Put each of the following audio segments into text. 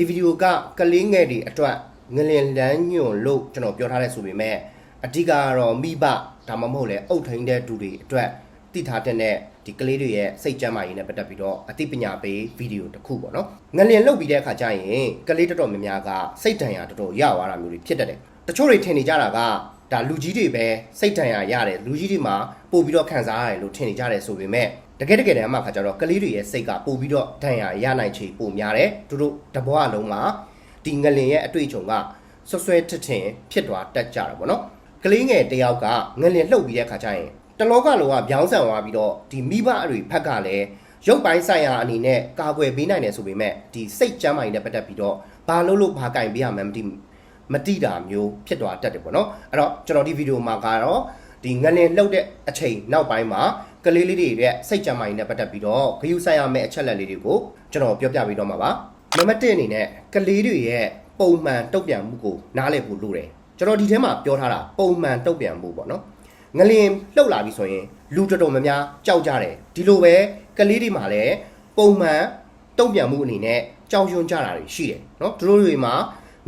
ဒီဗီဒီယိုကကလေးငယ်တွေအတွက်ငလင်လန်းညွန်လို့ကျွန်တော်ပြောထားတဲ့ဆိုပေမဲ့အဓိကကတော့မိဘဒါမှမဟုတ်လေအုတ်ထိန်တဲ့သူတွေအတွက်သိထားတဲ့ဒီကလေးတွေရဲ့စိတ်ကြမ်းမာရေးနဲ့ပတ်သက်ပြီးတော့အသိပညာပေးဗီဒီယိုတစ်ခုပေါ့နော်ငလင်လုတ်ပြီးတဲ့အခါကျရင်ကလေးတော်တော်များများကစိတ်ဒဏ်ရာတော်တော်ရသွားတာမျိုးတွေဖြစ်တတ်တယ်တချို့တွေထင်နေကြတာကဒါလူကြီးတွေပဲစိတ်ဒဏ်ရာရတယ်လူကြီးတွေမှာပို့ပြီးတော့ခံစားရတယ်လို့ထင်နေကြတယ်ဆိုပေမဲ့ တကယ်တကယ်တမ်းမှာခါကြတော့ကလေးတွေရဲ့စိတ်ကပို့ပြီးတော့ဒဏ်ရာရနိုင်ချေပိုများတယ်သူတို့တဘွားလုံးမှာဒီငလင်ရဲ့အတွေ့အကြုံကဆွဆွဲထထင်ဖြစ်သွားတတ်ကြတာပေါ့နော်ကလေးငယ်တယောက်ကငလင်လှုပ်ပြီးတဲ့ခါကျရင်တလောကလုံးကပြောင်းဆန်သွားပြီးတော့ဒီမိဘအတွေဖက်ကလည်းရုပ်ပိုင်းဆိုင်ရာအနေနဲ့ကာကွယ်ပေးနိုင်တယ်ဆိုပေမဲ့ဒီစိတ်ကျမ်းမာရေးနဲ့ပတ်သက်ပြီးတော့ဘာလို့လို့ဘာကင်ပေးရမှန်းမသိမတိတာမျိုးဖြစ်သွားတတ်တယ်ပေါ့နော်အဲ့တော့ကျွန်တော်ဒီဗီဒီယိုမှာကတော့ဒီငလင်လှုပ်တဲ့အချိန်နောက်ပိုင်းမှာ ကလေးလေးတွေရဲ့စိတ်ကြမ်းမာရေးနဲ့ပတ်သက်ပြီးတော့ဂရုစိုက်ရမယ့်အချက်လက်လေးတွေကိုကျွန်တော်ပြောပြပေးတော့မှာပါနံပါတ်1အနေနဲ့ကလေးတွေရဲ့ပုံမှန်တုတ်ပြန်မှုကိုနားလည်ဖို့လိုတယ်ကျွန်တော်ဒီထဲမှာပြောထားတာပုံမှန်တုတ်ပြန်မှုပေါ့နော်ငလင်လှုပ်လာပြီဆိုရင်လူတော်တော်များများကြောက်ကြတယ်ဒီလိုပဲကလေးတွေမှာလည်းပုံမှန်တုတ်ပြန်မှုအနေနဲ့ကြောက်ရွံ့ကြတာတွေရှိတယ်နော်သူတို့တွေမှာ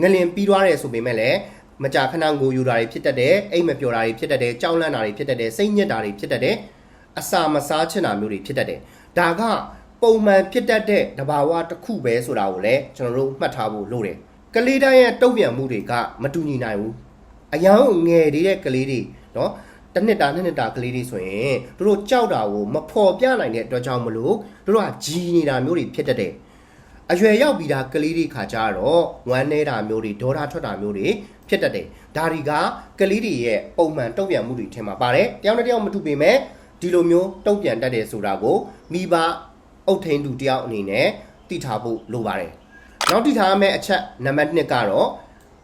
ငလင်ပြီးသွားတယ်ဆိုပေမဲ့လည်းမကြာခဏငိုယူတာတွေဖြစ်တတ်တယ်အိမ်မပျော်တာတွေဖြစ်တတ်တယ်ကြောက်လန့်တာတွေဖြစ်တတ်တယ်စိတ်ညစ်တာတွေဖြစ်တတ်တယ် အစာမစားချင်တာမျိုးတွေဖြစ်တတ်တယ်ဒါကပုံမှန်ဖြစ်တတ်တဲ့တဘာဝတစ်ခုပဲဆိုတာကိုလည်းကျွန်တော်တို့မှတ်ထားဖို့လိုတယ်ကလေးတိုင်းရဲ့တုံ့ပြန်မှုတွေကမတူညီနိုင်ဘူးအယောင်ငယ်သေးတဲ့ကလေးတွေနော်တစ်နှစ်တာနှစ်နှစ်တာကလေးတွေဆိုရင်တို့တို့ကြောက်တာကိုမဖော်ပြနိုင်တဲ့အတွက်ကြောင့်မလို့တို့တို့ကကြီးနေတာမျိုးတွေဖြစ်တတ်တယ်အရွယ်ရောက်ပြီးသားကလေးတွေခါကြတော့ဝမ်းနေတာမျိုးတွေဒေါသထွက်တာမျိုးတွေဖြစ်တတ်တယ်ဒါတွေကကလေးတွေရဲ့ပုံမှန်တုံ့ပြန်မှုတွေထင်မှာပါတယ်တယောက်နဲ့တယောက်မတူပေမဲ့ ဒီလိုမျိုးတုံ့ပြန်တတ်တယ်ဆိုတာကိုမိဘအုတ်ထိန်သူတယောက်အနေနဲ့သိထားဖို့လိုပါတယ်နောက်သိထားရမယ့်အချက်နံပါတ်1ကတော့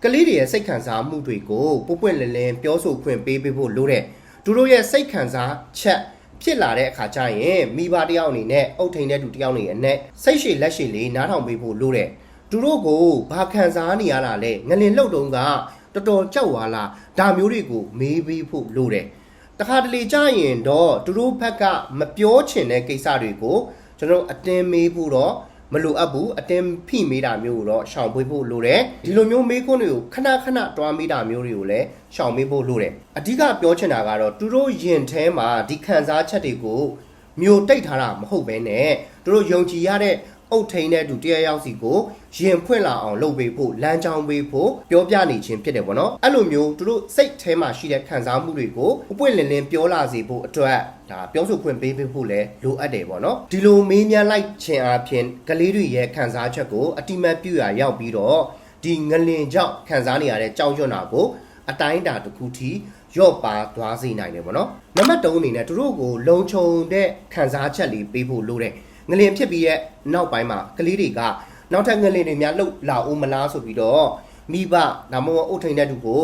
ကလေးတွေရဲ့စိတ်ခံစားမှုတွေကိုပုပ်ပွင့်လင်းလင်းပြောဆိုခွင့်ပေးပေးဖို့လိုတဲ့သူတို့ရဲ့စိတ်ခံစားချက်ဖြစ်လာတဲ့အခါကျရင်မိဘတယောက်အနေနဲ့အုတ်ထိန်တဲ့သူတယောက်အနေနဲ့စိတ်ရှည်လက်ရှည်လေးနားထောင်ပေးဖို့လိုတဲ့သူတို့ကိုဘာခံစားနေရတာလဲငလင်လှုပ်တုံးကတော်တော်ကြောက်သွားလားဒါမျိုးတွေကိုမေးပေးဖို့လိုတယ် တခါတလေကြာရင်တော့သူတို့ဘက်ကမပြောချင်တဲ့ကိစ္စတွေကိုကျွန်တော်အတင်းမေးဖို့တော့မလိုအပ်ဘူးအတင်းဖိမေးတာမျိုးကိုတော့ရှောင်ပွေးဖို့လိုတယ်ဒီလိုမျိုးမေးခွန်းတွေကိုခဏခဏတွားမေးတာမျိုးတွေကိုလည်းရှောင်မေးဖို့လိုတယ်အဓိကပြောချင်တာကတော့သူတို့ယင်ထဲမှာဒီခံစားချက်တွေကိုမျိုးတိတ်ထားတာမဟုတ်ဘဲနဲ့သူတို့ယုံကြည်ရတဲ့ အုတ်ထိန်တဲ့သူတရားရောက်စီကိုရင်ဖွင့်လာအောင်လုပ်ပေးဖို့လမ်းကြောင်းပေးဖို့ပြောပြနေခြင်းဖြစ်တယ်ပေါ့နော်အဲ့လိုမျိုးသူတို့စိတ်ထဲမှာရှိတဲ့ခံစားမှုတွေကိုအပွင့်လင်းလင်းပြောလာစေဖို့အတွက်ဒါပြောဆိုခွင့်ပေးပေးဖို့လည်းလိုအပ်တယ်ပေါ့နော်ဒီလိုမေးမြန်းလိုက်ခြင်းအပြင်ကလေးတွေရဲ့ခံစားချက်ကိုအတိမတ်ပြရရောက်ပြီးတော့ဒီငလင်ကြောင့်ခံစားနေရတဲ့ကြောက်ရွံ့တာကိုအတိုင်းအတာတစ်ခုထိရော့ပါသွားစေနိုင်တယ်ပေါ့နော်နံပါတ်3အနေနဲ့သူတို့ကိုလုံခြုံတဲ့ခံစားချက်လေးပေးဖို့လိုတယ် ငလင်ဖြစ်ပြီးရဲ့နောက်ပိုင်းမှာကလေးတွေကနောက်ထပ်ငလင်တွေများလှုပ်လာအောင်မလားဆိုပြီးတော့မိဘဒါမှမဟုတ်အုတ်ထိန်တဲ့သူကို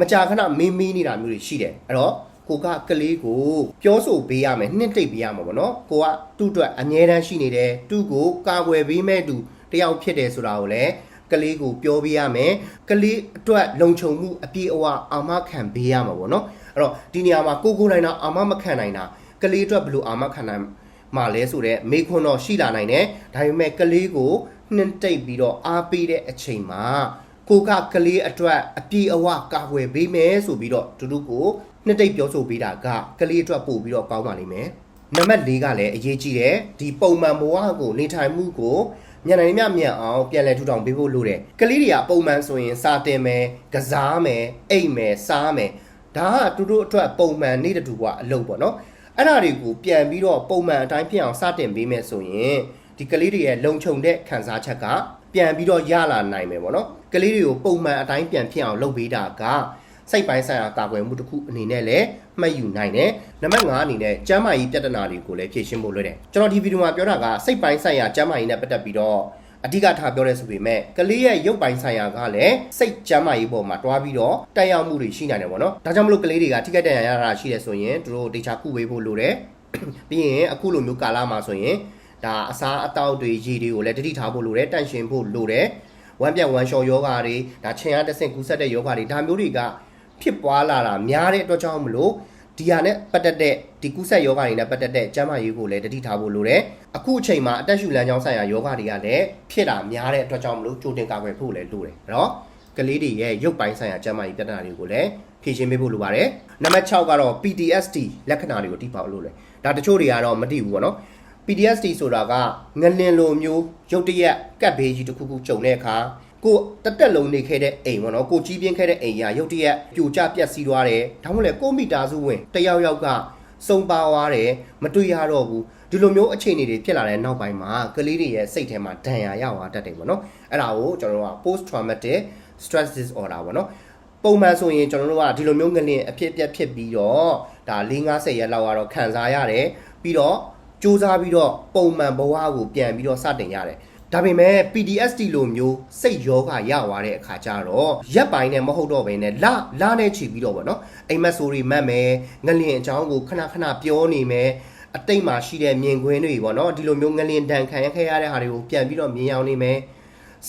မကြာခဏမေးမေးနေတာမျိုးတွေရှိတယ်အဲ့တော့ကိုကကလေးကိုပြောဆိုပေးရမယ်နှစ်တိတ်ပေးရမှာပေါ့နော်ကိုကသူ့အတွက်အငြင်းတန်းရှိနေတယ်သူ့ကိုကာကွယ်ပေးမဲ့သူတယောက်ဖြစ်တယ်ဆိုတာကိုလည်းကလေးကိုပြောပေးရမယ်ကလေးအတွက်လုံခြုံမှုအပြည့်အဝအာမခံပေးရမှာပေါ့နော်အဲ့တော့ဒီနေရာမှာကိုကိုနိုင်တာအာမမခံနိုင်တာကလေးအတွက်ဘယ်လိုအာမခံနိုင် မှာလဲဆိုတော့မေခွန်းတော့ရှိလာနိုင်တယ်ဒါပေမဲ့ကလေးကိုနှင်းတိတ်ပြီးတော့အားပေးတဲ့အချိန်မှာကိုကကလေးအတွက်အပြည့်အဝကာကွယ်ပေးမယ်ဆိုပြီးတော့တူတူကိုနှစ်တိတ်ပြောဆိုပေးတာကကလေးအတွက်ပို့ပြီးတော့ကောင်းပါလိမ့်မယ်နံပါတ်၄ကလည်းအရေးကြီးတယ်ဒီပုံမှန်ဘဝကိုနေထိုင်မှုကိုညနေမြမြအောင်ပြန်လည်ထူထောင်ပေးဖို့လိုတယ်ကလေးတွေကပုံမှန်ဆိုရင်စာတင်မယ်ကစားမယ်အိတ်မယ်စားမယ်ဒါကသူတို့အတွက်ပုံမှန်နေ့တူကအလုပ်ပေါ့နော် အဲ့ဒါတွေကိုပြန်ပြီးတော့ပုံမှန်အတိုင်းဖြစ်အောင်စတင်ပေးမယ်ဆိုရင်ဒီကလေးတွေရဲ့လုံခြုံတဲ့ခံစားချက်ကပြန်ပြီးတော့ရလာနိုင်မယ်ပေါ့နော်ကလေးတွေကိုပုံမှန်အတိုင်းပြန်ဖြစ်အောင်လုပ်ပေးတာကစိတ်ပိုင်းဆိုင်ရာကာကွယ်မှုတစ်ခုအနေနဲ့လည်းမှတ်ယူနိုင်တယ်နံပါတ်5အနေနဲ့ကျန်းမာရေးပြဿနာတွေကိုလည်းဖြေရှင်းဖို့လွယ်တယ်ကျွန်တော်ဒီဗီဒီယိုမှာပြောတာကစိတ်ပိုင်းဆိုင်ရာကျန်းမာရေးနဲ့ပတ်သက်ပြီးတော့ အဓိကထားပြောရဲဆိုပေမဲ့ကလေးရဲ့ရုပ်ပိုင်းဆိုင်ရာကလည်းစိတ်ကျန်းမာရေးပေါ်မှာတွားပြီးတော့တက်ရောက်မှုတွေရှိနိုင်တယ်ပေါ့နော်ဒါကြောင့်မလို့ကလေးတွေကထိခိုက်ဒဏ်ရာရတာရှိတယ်ဆိုရင်တို့တေချာကုဝေးဖို့လိုတယ်ပြီးရင်အခုလိုမျိုးကာလမှာဆိုရင်ဒါအစားအသောက်တွေရည်တွေကိုလည်းတတိထားဖို့လိုတယ်တန့်ရှင်ဖို့လိုတယ်ဝမ်းပြတ်ဝမ်းလျှော်ယောဂါတွေဒါခြင်အားတဆင့်ကူးဆက်တဲ့ယောဂါတွေဒါမျိုးတွေကဖြစ်ပွားလာတာများတဲ့အတွက်ကြောင့်မလို့ဒီဟာနဲ့ပတ်သက်တဲ့ဒီကုဆက်ယောဂါတွေနဲ့ပတ်သက်တဲ့ကျန်းမာရေးကိုလည်းတတိထားဖို့လိုတယ် အခုအချိန်မှာအသက်ရှူလမ်းကြောင်းဆိုင်ရာယောဂတွေကလည်းဖြစ်တာများတဲ့အတွက်ကြောင့်မလို့ကြိုတင်ကာကွယ်ဖို့လည်းလိုတယ်အဲ့တော့ကလေးတွေရဲ့ရုပ်ပိုင်းဆိုင်ရာကျန်းမာရေးပြဿနာတွေကိုလည်းဖြေရှင်းပေးဖို့လိုပါတယ်နံပါတ်6ကတော့ PTSD လက္ခဏာတွေကိုတိပေါက်လို့လေဒါတချို့တွေကတော့မသိဘူးပေါ့နော် PTSD ဆိုတာကငလင်လိုမျိုးရုတ်တရက်ကပ်ဘေးကြီးတစ်ခုခုကြုံတဲ့အခါကိုတက်တက်လုံးနေခဲ့တဲ့အိမ်ပေါ့နော်ကိုကြီးပြင်းခဲ့တဲ့အိမ်ကရုတ်တရက်ပြိုကျပျက်စီးသွားတယ်ဒါမှမဟုတ်လေကိုမိသားစုဝင်တယောက်ယောက်ကစုံပါသွားတယ်မတွေ့ရတော့ဘူး ဒီလိုမျိုးအခြေအနေတွေဖြစ်လာတဲ့နောက်ပိုင်းမှာကလေးတွေရဲ့စိတ်ထဲမှာဒဏ်ရာရသွားတတ်တယ်ပေါ့နော်အဲ့ဒါကိုကျွန်တော်တို့က post traumatic stress disorder ပေါ့နော်ပုံမှန်ဆိုရင်ကျွန်တော်တို့ကဒီလိုမျိုးငလင်အဖြစ်အပျက်ဖြစ်ပြီးတော့ဒါ၄50ရက်လောက်ကတော့ခံစားရတယ်ပြီးတော့စူးစမ်းပြီးတော့ပုံမှန်ဘဝကိုပြန်ပြီးတော့စတင်ရတယ်ဒါပေမဲ့ PTSD လိုမျိုးစိတ်ယောဂရသွားတဲ့အခါကျတော့ရက်ပိုင်းနဲ့မဟုတ်တော့ဘဲနဲ့လလနဲ့ချီပြီးတော့ဗောနော်အိမ်မက်ဆိုတွေမှတ်မယ်ငလင်အကြောင်းကိုခဏခဏပြောနေမယ် အတိတ်မှာရှိတဲ့မြင်ကွင်းတွေဗောနော်ဒီလိုမျိုးငလင်တန်ခံရခဲ့ရတဲ့ဟာတွေကိုပြန်ပြီးတော့မြင်အောင်နေမယ်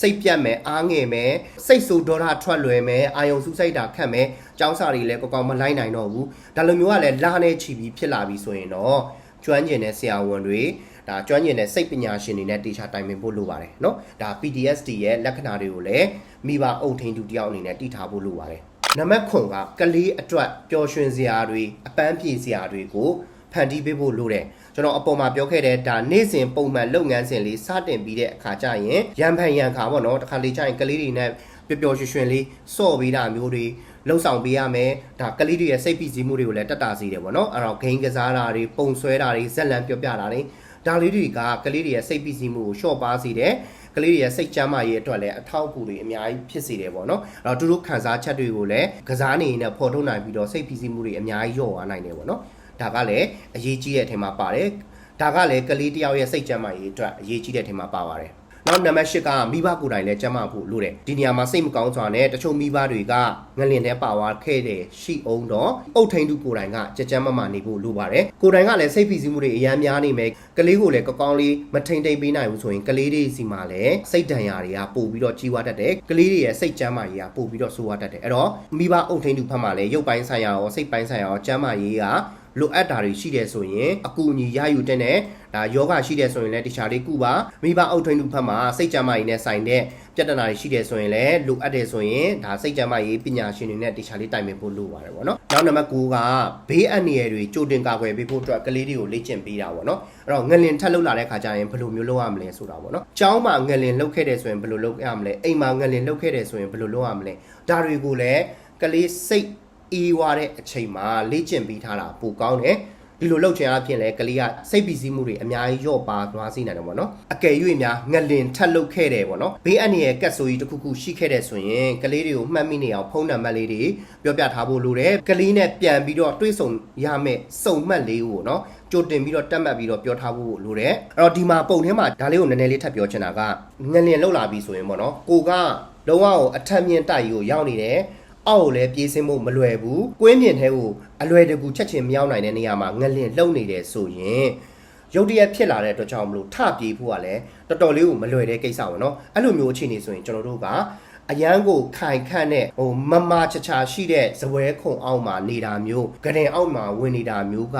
စိတ်ပြတ်မယ်အားငယ်မယ်စိတ်ဆူဒေါသထွက်လွယ်မယ်အာယုံစုစိတ်တာခတ်မယ်ကြောင်းစာတွေလည်းကောကောင်းမလိုက်နိုင်တော့ဘူးဒါလိုမျိုးကလည်းလာနဲ့ချီပြီးဖြစ်လာပြီဆိုရင်တော့ ကျွမ်းကျင်တဲ့ဆရာဝန်တွေဒါကျွမ်းကျင်တဲ့စိတ်ပညာရှင်တွေနဲ့တေချာတိုင်ပင်ဖို့လိုပါတယ်เนาะဒါ PTSD ရဲ့လက္ခဏာတွေကိုလည်းမိဘအုပ်ထိန်သူတယောက်အနေနဲ့တည်ထားဖို့လိုပါတယ်နံပါတ်9ကကလေးအတွက်ပျော်ရွှင်စရာတွေအပန်းဖြေစရာတွေကို ဖန်တီးပေးဖို့လိုတယ်ကျွန်တော်အပေါ်မှာပြောခဲ့တဲ့ဒါနေ့စဉ်ပုံမှန်လုပ်ငန်းစဉ်လေးစတင်ပြီးတဲ့အခါကျရင်ရန်ဖန်ရန်ခါပေါ့နော်တခါလေးကျရင်ကလေးတွေနဲ့ပျော်ပျော်ရွှင်ရွှင်လေးစော့ပေးတာမျိုးတွေလှုပ်ဆောင်ပေးရမယ်ဒါကလေးတွေရဲ့စိတ်ပီစီမှုတွေကိုလည်းတက်တာစေတယ်ပေါ့နော်အဲ့တော့ဂိမ်းကစားတာတွေပုံဆွဲတာတွေဇက်လန်ပြောပြတာတွေဒါလေးတွေကကလေးတွေရဲ့စိတ်ပီစီမှုကိုလျှော့ပါစေတယ်ကလေးတွေရဲ့စိတ်ကျန်းမာရေးအတွက်လည်းအထောက်အကူတွေအများကြီးဖြစ်စေတယ်ပေါ့နော်အဲ့တော့သူတို့ခံစားချက်တွေကိုလည်းကစားနေနေဖော်ထုတ်နိုင်ပြီးတော့စိတ်ပီစီမှုတွေအများကြီးလျော့သွားနိုင်တယ်ပေါ့နော် ဒါကလည်းအရေးကြီးတဲ့အထင်မှာပါတယ်ဒါကလည်းကလေးတယောက်ရဲ့စိတ်ကျန်းမာရေးအတွက်အရေးကြီးတဲ့အထင်မှာပါပါတယ်နောက်နံပါတ်၈ကမိဘကိုယ်တိုင်လည်းကျန်းမာဖို့လိုတယ်ဒီနေရာမှာစိတ်မကောင်းစွာနဲ့တချို့မိဘတွေကငလင်ထဲပါသွားခဲ့တယ်ရှိအောင်တော့အုတ်ထိန်သူကိုယ်တိုင်ကကြကြမ်းမမနေဖို့လိုပါတယ်ကိုယ်တိုင်ကလည်းစိတ်ဖိစီးမှုတွေအများများနေမယ်ကလေးကိုလည်းကောကောင်းလေးမထိန်ထိန်ပေးနိုင်ဘူးဆိုရင်ကလေးတွေစီမှာလည်းစိတ်ဒဏ်ရာတွေကပို့ပြီးတော့ကြီးဝါတတ်တယ်ကလေးတွေရဲ့စိတ်ကျန်းမာရေးကပို့ပြီးတော့ဆိုးဝါတတ်တယ်အဲ့တော့မိဘအုတ်ထိန်သူဖက်မှာလည်းရုပ်ပိုင်းဆိုင်ရာရောစိတ်ပိုင်းဆိုင်ရာရောကျန်းမာရေးက လိုအပ်တာတွေရှိတယ်ဆိုရင်အကူအညီရယူတဲ့နဲ့ဒါယောဂရှိတယ်ဆိုရင်လည်းတခြားလေးကုပါမိဘအုပ်ထိန်သူဖက်မှာစိတ်ကြမ်းမာရေးနဲ့ဆိုင်တဲ့ပြဿနာတွေရှိတယ်ဆိုရင်လည်းလိုအပ်တယ်ဆိုရင်ဒါစိတ်ကြမ်းမာရေးပညာရှင်တွေနဲ့တခြားလေးတိုင်ပင်ဖို့လိုပါတယ်ဗောနော်နောက်နံပါတ်9ကဘေးအန္တရာယ်တွေကြိုတင်ကာကွယ်ပေးဖို့အတွက်ကလေးတွေကိုလေ့ကျင့်ပေးတာဗောနော်အဲ့တော့ငလင်ထက်လောက်လာတဲ့ခါကျရင်ဘယ်လိုမျိုးလုပ်ရမလဲဆိုတာဗောနော်ကျောင်းမှာငလင်လှုပ်ခဲ့တယ်ဆိုရင်ဘယ်လိုလုပ်ရမလဲအိမ်မှာငလင်လှုပ်ခဲ့တယ်ဆိုရင်ဘယ်လိုလုပ်ရမလဲဒါတွေကိုလည်းကလေးစိတ် အေးွားတဲ့အချိန်မှာလေ့ကျင့်ပေးထားတာပိုကောင်းတယ်ဒီလိုလှုပ်ချင်အဖြစ်လဲကလေးကစိတ်ပီစီးမှုတွေအများကြီးညော့ပါသွားစေနိုင်တယ်ပေါ့နော်အကယ်၍များငလင်ထက်လှုပ်ခဲ့တယ်ပေါ့နော်ဘေးအန္တရာယ်ကတ်ဆိုကြီးတစ်ခုခုရှိခဲ့တယ်ဆိုရင်ကလေးတွေကိုမှတ်မိနေအောင်ဖုန်းနံပါတ်လေးတွေပြောပြထားဖို့လိုတယ်ကလေးနဲ့ပြန်ပြီးတော့တွေးဆုံရမယ်စုံမှတ်လေးကိုနော်ကြိုတင်ပြီးတော့တက်မှတ်ပြီးတော့ပြောထားဖို့လိုတယ်အဲ့တော့ဒီမှာပုံထဲမှာဒါလေးကိုနည်းနည်းလေးထပ်ပြောချင်တာကငလင်လှုပ်လာပြီဆိုရင်ပေါ့နော်ကိုကလုံးဝအထက်မြင့်တိုက်ကိုရောက်နေတယ် အောက်ကိုလည်းပြေးစင်းဖို့မလွယ်ဘူး။ကွင်းပြင်ထဲကိုအလွယ်တကူချက်ချင်းမရောက်နိုင်တဲ့နေရာမှာငလင်လှုပ်နေတယ်ဆိုရင်ရုတ်တရက်ဖြစ်လာတဲ့အတွက်ကြောင့်မလို့ထပြေးဖို့ကလည်းတော်တော်လေးကိုမလွယ်တဲ့ကိစ္စပါနော်။အဲ့လိုမျိုးအခြေအနေဆိုရင်ကျွန်တော်တို့က အရန်ကိုခိုင်ခန့်တဲ့ဟိုမမချာချာရှိတဲ့ဇပွဲခုံအောက်မှာနေတာမျိုးဂရင်အောက်မှာဝင်နေတာမျိုးက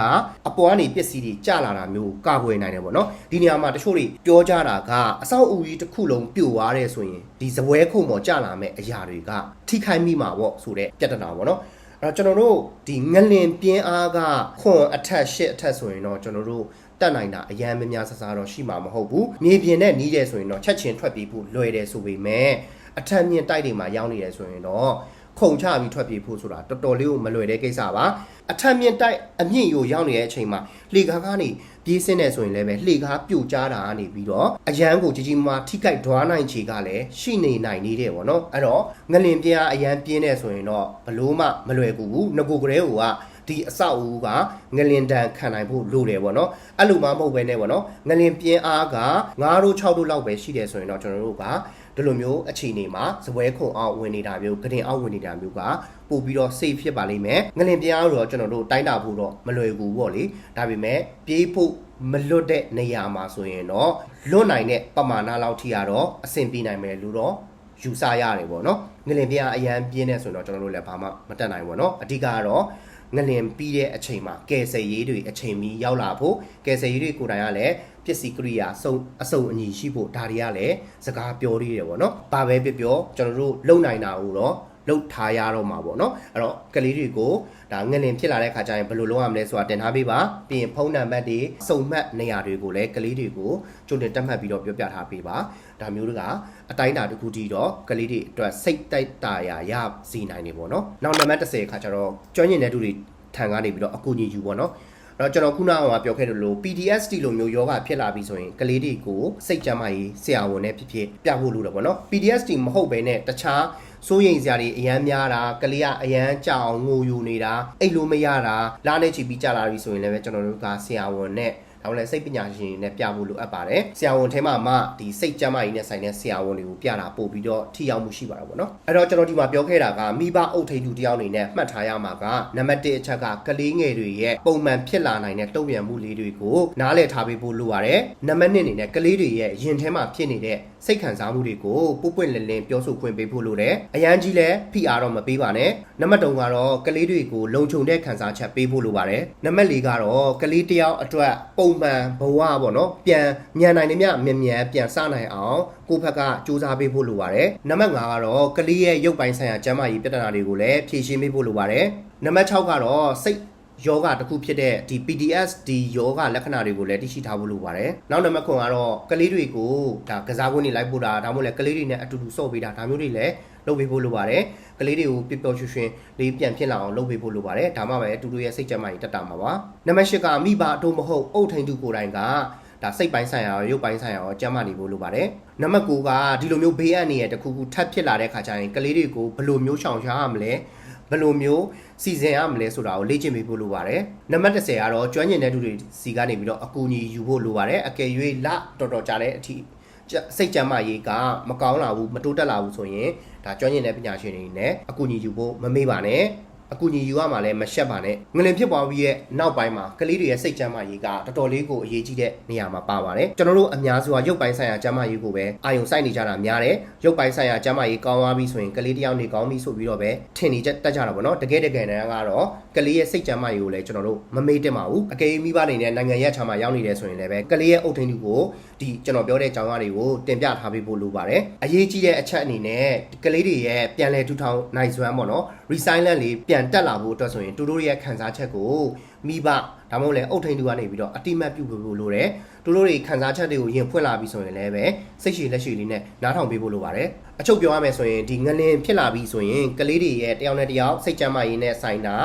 အပေါ်ကနေပစ္စည်းတွေကျလာတာမျိုးကာကွယ်နိုင်တယ်ပေါ့နော်ဒီနေရာမှာတချို့တွေပြောကြတာကအဆောက်အဦကြီးတစ်ခုလုံးပြိုသွားတယ်ဆိုရင်ဒီဇပွဲခုံပေါ်ကျလာမဲ့အရာတွေကထိခိုက်မိမှာပေါ့ဆိုတဲ့ပြဿနာပေါ့နော်အဲ့တော့ကျွန်တော်တို့ဒီငလင်ပြင်းအားကခွန်အထက်ရှစ်အထက်ဆိုရင်တော့ကျွန်တော်တို့တက်နိုင်တာအရန်များများဆဆတော့ရှိမှာမဟုတ်ဘူးမြေပြင်နဲ့နီးတယ်ဆိုရင်တော့ချက်ချင်းထွက်ပြေးဖို့လွယ်တယ်ဆိုပေမဲ့ အထက်မြင့်တိုက်တွေမှာရောက်နေတယ်ဆိုရင်တော့ခုံချပြီးထွက်ပြေးဖို့ဆိုတာတော်တော်လေးကိုမလွယ်တဲ့ကိစ္စပါအထက်မြင့်တိုက်အမြင့်ရိုရောက်နေတဲ့အချိန်မှာလေကားကနေပြေးစင်းနေဆိုရင်လည်းပဲလှေကားပြိုကျတာကနေပြီးတော့အရန်ကိုကြီးကြီးမားထိကြိုက်ဒွားနိုင်ချေကလည်းရှိနေနိုင်နေတယ်ပေါ့နော်အဲ့တော့ငလင်ပြင်းအားအရန်ပြင်းနေဆိုရင်တော့ဘလို့မှမလွယ်ကူဘူးငကိုကလေးကဒီအဆောက်အဦကငလင်တန်ခံနိုင်ဖို့လိုတယ်ပေါ့နော်အဲ့လိုမှမဟုတ်ပဲနဲ့ပေါ့နော်ငလင်ပြင်းအားက9တို့6တို့လောက်ပဲရှိတယ်ဆိုရင်တော့ကျွန်တော်တို့က ဒီလိုမျိုးအခြေအနေမှာဇပွဲခုံအောင်ဝင်နေတာမျိုးကတင်အောင်ဝင်နေတာမျိုးကပို့ပြီးတော့ safe ဖြစ်ပါလိမ့်မယ်ငလင်ပြင်းအားတော့ကျွန်တော်တို့တိုင်းတာဖို့တော့မလွယ်ဘူးပေါ့လေဒါပေမဲ့ပြေးဖို့မလွတ်တဲ့နေရာမှာဆိုရင်တော့လွတ်နိုင်တဲ့ပမာဏလောက်ထိကတော့အဆင်ပြေနိုင်မယ်လို့တော့ယူဆရတယ်ပေါ့နော်ငလင်ပြင်းအားအရန်ပြင်းနေဆိုရင်တော့ကျွန်တော်တို့လည်းဘာမှမတက်နိုင်ဘူးပေါ့နော်အဓိကကတော့ငလင်ပြီးတဲ့အချိန်မှာကယ်ဆယ်ရေးတွေအချိန်မီရောက်လာဖို့ကယ်ဆယ်ရေးတွေကိုယ်တိုင်ကလည်း ပစ္စည်းကရိယာစုံအစုံအညီရှိဖို့ဒါတွေကလည်းစကားပြောရည်တယ်ပေါ့နော်။ဘာပဲပြောပြောကျွန်တော်တို့လုံနိုင်တာကိုတော့လုတ်ထားရတော့မှာပေါ့နော်အဲ့တော့ကလေးတွေကိုဒါငလင်ဖြစ်လာတဲ့ခါကျရင်ဘယ်လိုလုပ်ရမလဲဆိုတာတင်ထားပေးပါပြီးရင်ဖုန်းနံပါတ်တွေစုံမှတ်နေရာတွေကိုလည်းကလေးတွေကိုကြိုတင်တက်မှတ်ပြီးတော့ပြောပြထားပေးပါဒါမျိုးတွေကအတိုင်းအတာတစ်ခုတည်းတော့ကလေးတွေအတွက်စိတ်တိုက်တာရာရစီနိုင်နေပေါ့နော်နောက်နံပါတ်30ခါကျတော့ကျွမ်းကျင်တဲ့သူတွေထံကနေပြီးတော့အကူအညီယူပေါ့နော် တော့ကျွန်တော်ခုနကပြောခဲ့တယ်လို့ PTSD လိုမျိုးယောဂဖြစ်လာပြီဆိုရင်ကလေးတွေကိုစိတ်ကြမ်းမာရေးဆရာဝန်နဲ့ဖြစ်ဖြစ်ပြဖို့လိုတယ်ပေါ့နော် PTSD မဟုတ်ဘဲနဲ့တခြားစိုးရိမ်စရာတွေအရန်များတာကလေးကအရန်ကြောင်ငိုယူနေတာအိတ်လို့မရတာလားနေချီပြီးကြလာပြီဆိုရင်လည်းကျွန်တော်တို့ကဆရာဝန်နဲ့ ဒါမှလည်းစိတ်ပညာရှင်တွေနဲ့ပြဖို့လိုအပ်ပါတယ်ဆရာဝန်ထဲမှာမှဒီစိတ်ကြမ်းမာရေးနဲ့ဆိုင်တဲ့ဆရာဝန်တွေကိုပြတာပို့ပြီးတော့ထိရောက်မှုရှိပါတော့ဗောနော်အဲ့တော့ကျွန်တော်ဒီမှာပြောခဲ့တာကမိဘအုပ်ထိန်သူတယောက်အနေနဲ့မှတ်ထားရမှာကနံပါတ်1အချက်ကကလေးငယ်တွေရဲ့ပုံမှန်ဖြစ်လာနိုင်တဲ့တုံ့ပြန်မှုလေးတွေကိုနားလည်ထားပေးဖို့လိုပါတယ်နံပါတ်2အနေနဲ့ကလေးတွေရဲ့ရင်ထဲမှာဖြစ်နေတဲ့စိတ်ခံစားမှုတွေကိုပုတ်ပွင့်လင်းလင်းပြောဆိုခွင့်ပေးဖို့လိုတယ်အရန်ကြီးလဲဖိအားတော့မပေးပါနဲ့နံပါတ်3ကတော့ကလေးတွေကိုလုံခြုံတဲ့ခံစားချက်ပေးဖို့လိုပါတယ်နံပါတ်4ကတော့ကလေးတယောက်အတွက်ပုံမှန်ဘဝပေါ့နော်ပြန်မြန်နိုင်နေမြမြန်မြန်ပြန်စနိုင်အောင်ကိုယ့်ဘက်ကစူးစမ်းပေးဖို့လိုပါတယ်နံပါတ်5ကတော့ကလေးရဲ့ရုပ်ပိုင်းဆိုင်ရာကျန်းမာရေးပြဿနာတွေကိုလည်းဖြေရှင်းပေးဖို့လိုပါတယ်နံပါတ်6ကတော့စိတ် ယောဂတစ်ခုဖြစ်တဲ့ဒီ PTSD ယောဂလက္ခဏာတွေကိုလည်းသိရှိထားဖို့လိုပါတယ်။နောက်နံပါတ်9ကတော့ကလေးတွေကိုဒါကစားကွင်းတွေလိုက်ပို့တာဒါမှမဟုတ်လည်းကလေးတွေနဲ့အတူတူစော့ပေးတာဒါမျိုးတွေလည်းလုပ်ပေးဖို့လိုပါတယ်။ကလေးတွေကိုပျော်ပျော်ရွှင်ရွှင်လေးပြန်ဖြစ်လာအောင်လုပ်ပေးဖို့လိုပါတယ်။ဒါမှပဲအတူတူရဲ့စိတ်ကြမ်းမာရေးတက်တာမှာပါ။နံပါတ်10ကမိဘအတူမဟုတ်အုတ်ထိန်သူကိုယ်တိုင်ကဒါစိတ်ပိုင်းဆိုင်ရာရောရုပ်ပိုင်းဆိုင်ရာရောကျန်းမာနေဖို့လိုပါတယ်။နံပါတ်9ကဒီလိုမျိုးဘေးအန္တရာယ်တစ်ခုခုထပ်ဖြစ်လာတဲ့ခါကျရင်ကလေးတွေကိုဘယ်လိုမျိုးရှောင်ရှားရမလဲဘယ်လိုမျိုး စီစဉ်ရမလဲဆိုတာကိုလေ့ကျင့်ပေးဖို့လိုပါတယ်။နံပါတ်10ကတော့ကျွမ်းကျင်တဲ့သူတွေစီကနေပြီးတော့အကူအညီယူဖို့လိုပါတယ်။အကယ်၍လတော်တော်ကြာတဲ့အထိစိတ်ကြမ်းမာရေးကမကောင်းလာဘူးမတိုးတက်လာဘူးဆိုရင်ဒါကျွမ်းကျင်တဲ့ပညာရှင်တွေနဲ့အကူအညီယူဖို့မမေ့ပါနဲ့ အကူအညီယူရမှာလည်းမရှက်ပါနဲ့ငလင်ဖြစ်ပွားပြီးရဲ့နောက်ပိုင်းမှာကလေးတွေရဲ့စိတ်ကြမ်းမာရေးကတော်တော်လေးကိုအရေးကြီးတဲ့နေရာမှာပါပါတယ်ကျွန်တော်တို့အများစုကရုပ်ပိုင်းဆိုင်ရာကြမ်းမာရေးကိုပဲအာယုံစိုက်နေကြတာများတယ်ရုပ်ပိုင်းဆိုင်ရာကြမ်းမာရေးကောင်းသွားပြီဆိုရင်ကလေးတယောက်နေကောင်းပြီဆိုပြီးတော့ပဲထင်နေကြတက်ကြတာပေါ့နော်တကယ်တကယ်တမ်းကတော့ကလေးရဲ့စိတ်ကြမ်းမာရေးကိုလည်းကျွန်တော်တို့မမေ့တင်ပါဘူးအကယ်၍မိဘတွေနဲ့နိုင်ငံရဲ့ခြားမှာရောက်နေတယ်ဆိုရင်လည်းပဲကလေးရဲ့အုတ်ထင်းသူကို ဒီကျွန်တော်ပြောတဲ့အကြောင်းအရာတွေကိုတင်ပြထားပေးဖို့လိုပါတယ်အရေးကြီးတဲ့အချက်အနေနဲ့ကလေးတွေရဲ့ပြန်လည်ထူထောင်နိုင်စွမ်းပေါ့နော် resilient လေးပြန်တက်လာဖို့အတွက်ဆိုရင်တူတို့ရဲ့ခံစားချက်ကိုမိဘဒါမှမဟုတ်လည်းအုတ်ထိန်သူကနေပြီးတော့အတိမတ်ပြုဖို့လိုတယ်တူတို့တွေခံစားချက်တွေကိုရင်ဖွင့်လာပြီဆိုရင်လည်းပဲစိတ်ရှည်လက်ရှည်လေးနဲ့နားထောင်ပေးဖို့လိုပါတယ်အချုပ်ပြောရမယ်ဆိုရင်ဒီငလင်ဖြစ်လာပြီဆိုရင်ကလေးတွေရဲ့တယောက်နဲ့တယောက်စိတ်ကြမ်းမာရေးနဲ့ဆိုင်တာ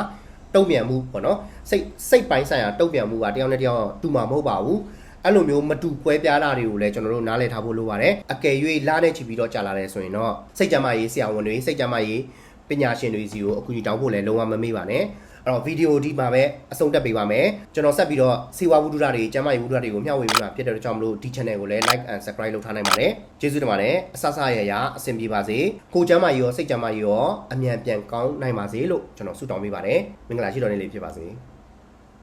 တုံ့ပြန်မှုပေါ့နော်စိတ်စိတ်ပိုင်းဆိုင်ရာတုံ့ပြန်မှုကတယောက်နဲ့တယောက်တူမှာမဟုတ်ပါဘူး အဲ့လိုမျိုးမတူကွဲပြားတာတွေကိုလည်းကျွန်တော်တို့နားလည်ထားဖို့လိုပါတယ်အကယ်၍လာတဲ့ချီပြီးတော့ကြာလာတယ်ဆိုရင်တော့စိတ်ကြမ်းမာရေးဆရာဝန်တွေစိတ်ကြမ်းမာရေးပညာရှင်တွေစီကိုအကူအညီတောင်းဖို့လည်းလုံးဝမမေ့ပါနဲ့အဲ့တော့ဗီဒီယိုဒီမှာပဲအဆုံးတက်ပေးပါမယ်ကျွန်တော်ဆက်ပြီးတော့စေဝါဝုဒ္ဓတွေကျမ်းမာရေးဝုဒ္ဓတွေကိုမျှဝေပေးမှာဖြစ်တဲ့ကြောင့်မလို့ဒီ channel ကိုလည်း like and subscribe လုပ်ထားနိုင်ပါတယ်ကျေးဇူးတင်ပါတယ်အဆအဆရရအဆင်ပြေပါစေကိုကျမ်းမာရေးရောစိတ်ကျမ်းမာရေးရောအမြန်ပြန်ကောင်းနိုင်ပါစေလို့ကျွန်တော်ဆုတောင်းပေးပါတယ်မင်္ဂလာရှိတော်နေ့လေးဖြစ်ပါစေ